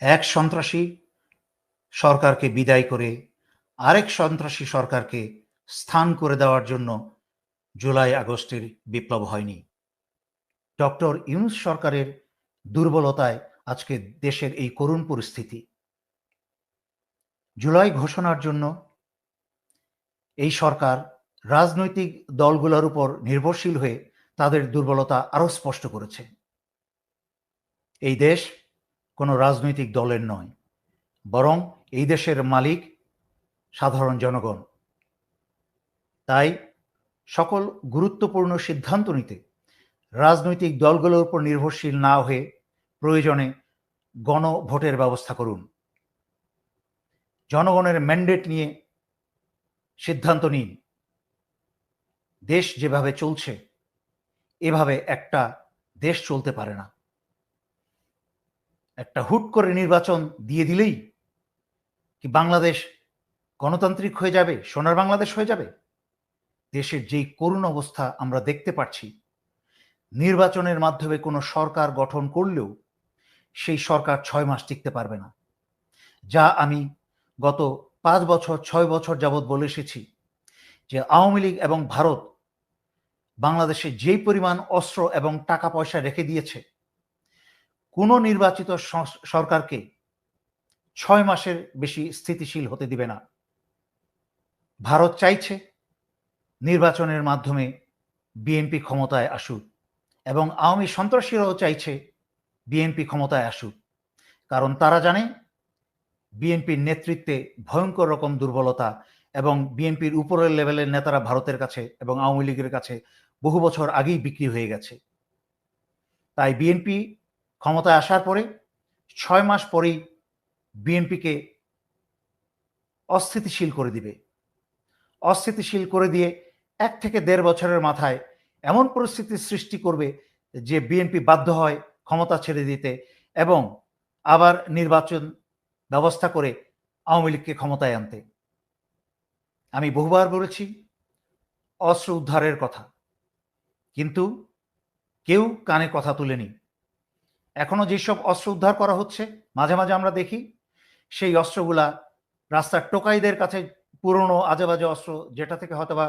এক সন্ত্রাসী সরকারকে বিদায় করে আরেক সন্ত্রাসী সরকারকে স্থান করে দেওয়ার জন্য জুলাই আগস্টের বিপ্লব হয়নি। ডক্টর ইউনুস সরকারের দুর্বলতায় আজকে দেশের এই করুণ পরিস্থিতি। জুলাই ঘোষণার জন্য এই সরকার রাজনৈতিক দলগুলোর উপর নির্ভরশীল হয়ে তাদের দুর্বলতা আরও স্পষ্ট করেছে। এই দেশ কোনো রাজনৈতিক দলের নয়, বরং এই দেশের মালিক সাধারণ জনগণ। তাই সকল গুরুত্বপূর্ণ সিদ্ধান্ত নিতে রাজনৈতিক দলগুলোর উপর নির্ভরশীল না হয়ে প্রয়োজনে গণভোটের ব্যবস্থা করুন। জনগণের ম্যান্ডেট নিয়ে সিদ্ধান্ত নিন। দেশ যেভাবে চলছে, এভাবে একটা দেশ চলতে পারে না। একটা হুট করে নির্বাচন দিয়ে দিলেই কি বাংলাদেশ গণতান্ত্রিক হয়ে যাবে, সোনার বাংলাদেশ হয়ে যাবে? দেশের যেই করুণ অবস্থা আমরা দেখতে পাচ্ছি, নির্বাচনের মাধ্যমে কোনো সরকার গঠন করলেও সেই সরকার ছয় মাস টিকতে পারবে না। যা আমি গত পাঁচ বছর, ছয় বছর যাবৎ বলে এসেছি যে আওয়ামী লীগ এবং ভারত বাংলাদেশে যেই পরিমাণ অস্ত্র এবং টাকা পয়সা রেখে দিয়েছে কোনো নির্বাচিত সরকারকে ছয় মাসের বেশি স্থিতিশীল হতে দিবে না। ভারত চাইছে নির্বাচনের মাধ্যমে বিএনপি ক্ষমতায় আসুক এবং আওয়ামী সন্ত্রাসীরাও চাইছে বিএনপি ক্ষমতায় আসুক। কারণ তারা জানে বিএনপির নেতৃত্বে ভয়ঙ্কর রকম দুর্বলতা এবং বিএনপির উপরের লেভেলের নেতারা ভারতের কাছে এবং আওয়ামী লীগের কাছে বহু বছর আগেই বিক্রি হয়ে গেছে। তাই বিএনপি ক্ষমতায় আসার পরে ছয় মাস পরেই বিএনপিকে অস্থিতিশীল করে দিবে। অস্থিতিশীল করে দিয়ে এক থেকে দেড় বছরের মাথায় এমন পরিস্থিতির সৃষ্টি করবে যে বিএনপি বাধ্য হয় ক্ষমতা ছেড়ে দিতে এবং আবার নির্বাচন ব্যবস্থা করে আওয়ামী লীগকে ক্ষমতায় আনতে। আমি বহুবার বলেছি, অস্ত্র উদ্ধারের কথা। কিন্তু কেউ কানে কথা তুলেনি। এখনও যেসব অস্ত্র উদ্ধার করা হচ্ছে, মাঝে মাঝে আমরা দেখি, সেই অস্ত্রগুলা রাস্তার টোকাইদের কাছে পুরনো আজে বাজে অস্ত্র যেটা থেকে হয়তো বা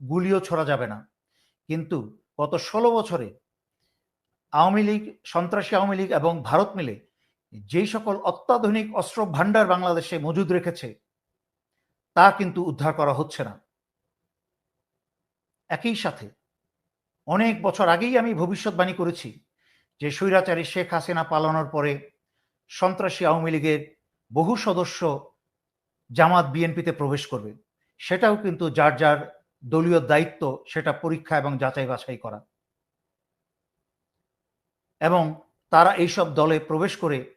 গুলিও ছড়া যাবে না। কিন্তু গত ষোলো বছরে আওয়ামী লীগ, সন্ত্রাসী আওয়ামী লীগ এবং ভারত মিলে যেই সকল অত্যাধুনিক অস্ত্র ভাণ্ডার বাংলাদেশে মজুদ রেখেছে, তা কিন্তু উদ্ধার করা হচ্ছে না। একই সাথে অনেক বছর আগেই আমি ভবিষ্যৎবাণী করেছি যে স্বৈরাচারী শেখ হাসিনা পালানোর পরে সন্ত্রাসী আওয়ামী লীগের বহু সদস্য জামাত বিএনপিতে প্রবেশ করবে। সেটাও কিন্তু যার যার দলীয় দায়িত্ব সেটা পরীক্ষা এবং যাচাই বাছাই করা। এবং তারা এইসব দলে প্রবেশ করে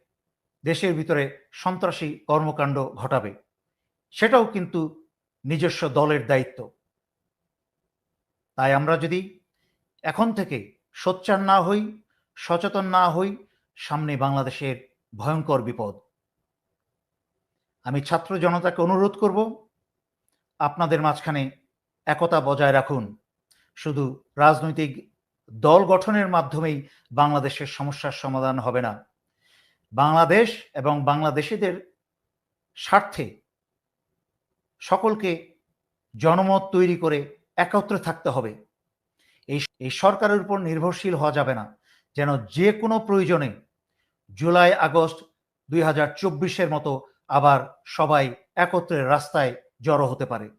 দেশের ভিতরে সন্ত্রাসী কর্মকাণ্ড ঘটাবে। সেটাও কিন্তু নিজস্ব দলের দায়িত্ব। তাই আমরা যদি এখন থেকে সোচ্চার না হই সচেতন না হই, সামনে বাংলাদেশের ভয়ঙ্কর বিপদ। আমি ছাত্র জনতাকে অনুরোধ করব, আপনাদের মাঝখানে একতা বজায় রাখুন। শুধু রাজনৈতিক দল গঠনের মাধ্যমেই বাংলাদেশের সমস্যার সমাধান হবে না। বাংলাদেশ এবং বাংলাদেশিদের স্বার্থে সকলকে জনমত তৈরি করে একত্রে থাকতে হবে। এই সরকারের উপর নির্ভরশীল হওয়া যাবে না। যেন যে কোনো প্রয়োজনে জুলাই, আগস্ট দুই হাজার চব্বিশের মতো আবার সবাই একত্রে রাস্তায় জড়ো হতে পারে।